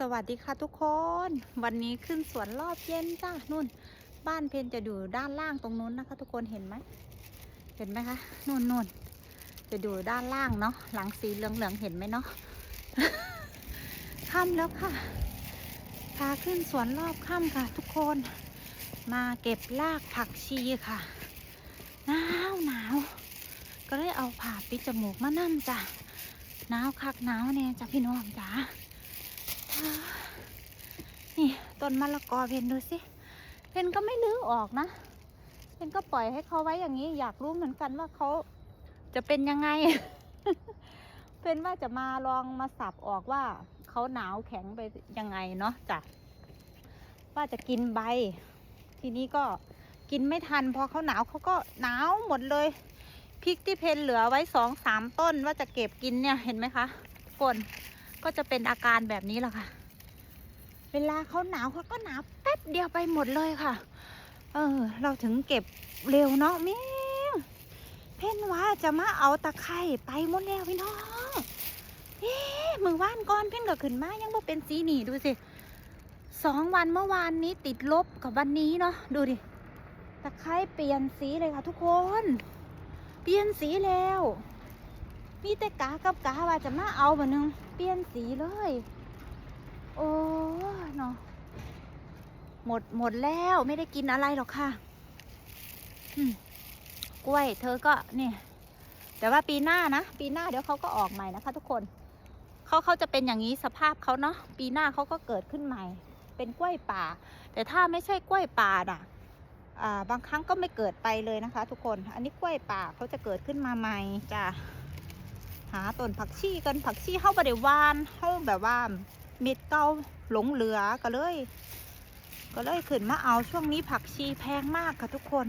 สวัสดีค่ะทุกคน วันนี้ขึ้นสวนรอบเย็นจ้านู่น บ้านเพนจะอยู่ด้านล่างตรงนู้นนะคะ ทุกคนเห็นไหมเห็นไหมคะนู่นนู่นจะอยู่ด้านล่างเนาะหลังสีเหลืองเหลืองๆเห็นไหมเนาะค่ำแล้วค่ะพาขึ้นสวนรอบค่ำค่ะ ทุกคน มาเก็บรากผักชีค่ะหนาวหนาวก็เลยเอาผ่าปิดจมูกมานั่จ้ะหนาวคักหนาวเนี่ยจ้ะพี่น้องจ๋า นี่ต้นมะละกอเพนดูสิเพนก็ไม่ลื้อออกนะเพนก็ปล่อยให้เขาไว้อย่างนี้ อยากรู้เหมือนกันว่าเขาจะเป็นยังไง เพนว่าจะมาลองมาสับออกว่าเขาหนาวแข็งไปยังไงเนาะจ้ะว่าจะกินใบ ทีนี้ก็กินไม่ทันพอเขาหนาวเขาก็หนาวหมดเลยพริกที่เพนเหลือไว้สองสามต้นว่าจะเก็บกินเนี่ยเห็นไหมคะกคน ก็จะเป็นอาการแบบนี้แหละค่ะ เวลาเขาหนาวเขาก็หนาวแป๊บเดียวไปหมดเลยค่ะ เออ เราถึงเก็บเร็วเนาะแม่งเพ่นว่าจะมาเอาตะไคร่ไปหมดแล้วพี่น้องเอ๊ะมือว่านก้อนเพ่นก็ขึ้นมายังว่เป็นสีหนีดูสิสองวันเมื่อวานนี้ติดลบกับวันนี้เนาะดูดิตะไคร่เปลี่ยนสีเลยค่ะทุกคน เปลี่ยนสีแล้ว มีแต่กากับกาว่าจะมาเอาบ่นึงเปลี่ยนสีเลย โอ้เนาะหมดหมดแล้วไม่ได้กินอะไรหรอกค่ะกล้วย เธอก็นี่แต่ว่าปีหน้านะ ปีหน้าเดี๋ยวเขาก็ออกใหม่นะคะ ทุกคนเขาเขาจะเป็นอย่างนี้สภาพเขาเนาะปีหน้าเขาก็เกิดขึ้นใหม่ เป็นกล้วยป่า แต่ถ้าไม่ใช่กล้วยป่าน่ะบางครั้งก็ไม่เกิดไปเลยนะคะ ทุกคน อันนี้กล้วยป่าเขาจะเกิดขึ้นมาใหม่จ้ะ หาต้นผักชีกันผักชีเข้าไปเดี๋ยวานเข้าแบบว่าเม็ดเก่าหลงเหลือก็เลย ก็เลยขึ้นมาเอาช่วงนี้ผักชีแพงมากค่ะทุกคน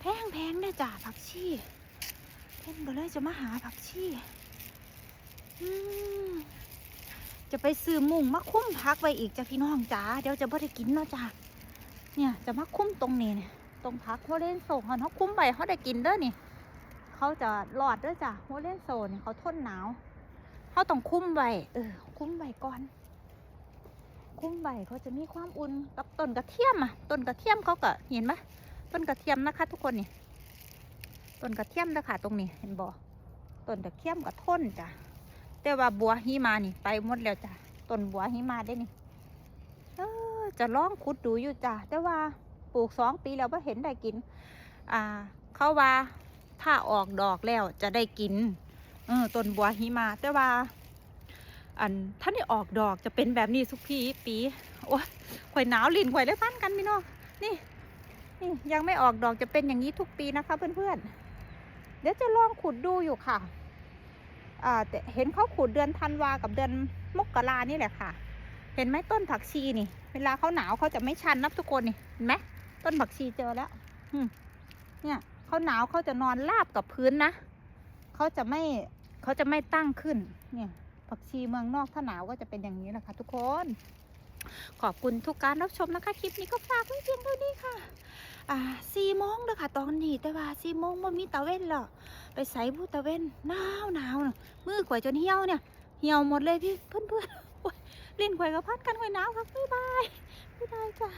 แพงแพงเนี่ยจ้ะผักชีเพ่นก็เลยจะมาหาผักชีจะไปซื้อมุงมาคุ้มพักไว้อีกจ้ะพี่น้องจ๋าเดี๋ยวจะบ่ได้กินเนาะจ้ะเนี่ยจะมาคุ้มตรงนี้เนี่ยตรงพักเขาเล่นส่งเขาคุ้มไปเขาได้กินเด้อนี่ เขาจะหลอดด้วยจ้ะโมเลนโซนเขาทนหนาวเขาต้องคุ้มไว้เออ คุ้มไว้ก่อน คุ้มไว้เขาจะมีความอุ่นกับต้นกระเทียมอะต้นกระเทียมเขาก็เห็นไหมต้นกระเทียมนะคะ ทุกคนนี่ต้นกระเทียมนะคะตรงนี้เห็นบ่ต้นกระเทียมกับทนจ้ะแต่ว่าบัวหิมานี่ ไปหมดแล้วจ้ะต้นบัวหิมาได้นี่เออจะลองขุดดูอยู่จ้ะแต่ว่าปลูกสองปีแล้วว่าเห็นได้กิน อ่า เขาว่า ถ้าออกดอกแล้วจะได้กินเออต้นบัวหิมาแต่ว่า อันถ้าได้ออกดอกจะเป็นแบบนี้ทุกปีปีโอ้ยข่อยหนาวลินข่อยได้พันกันพี่น้องนี่นี่ยังไม่ออกดอกจะเป็นอย่างนี้ทุกปีนะคะเพื่อนๆเดี๋ยวจะลองขุดดูอยู่ค่ะอ่าแต่เห็นเขาขุดเดือนธันวากับเดือนมกรานี่แหละค่ะ เห็นไหมต้นผักชีนี่ เวลาเขาหนาวเขาจะไม่ชันนับทุกคนนี่เห็นไหมต้นผักชีเจอแล้วเนี่ย เขาหนาวเขาจะนอนราบกับพื้นนะเขาจะไม่เขาจะไม่ตั้งขึ้นเนี่ยผักชีเมืองนอกถ้าหนาวก็จะเป็นอย่างนี้แหละค่ะทุกคน ขอบคุณทุกการรับชมนะคะคลิปนี้ก็ฝากไว้เพียงเท่านี้ค่ะอ่าสี่โมงเด้อค่ะตอนนี้แต่ว่าสี่โมงมันมีตะเว้นหรอไปใส่บูตะเว้นหนาวหนาวน่ะมือข่อยจนเหี่ยวเนี่ยเหี่ยวหมดเลยพี่เพื่อนๆโอ๊ยลิ้นข่อยกับพัดกันข่อยหนาวครับบ๊ายบายบ๊ายบายจ้ะ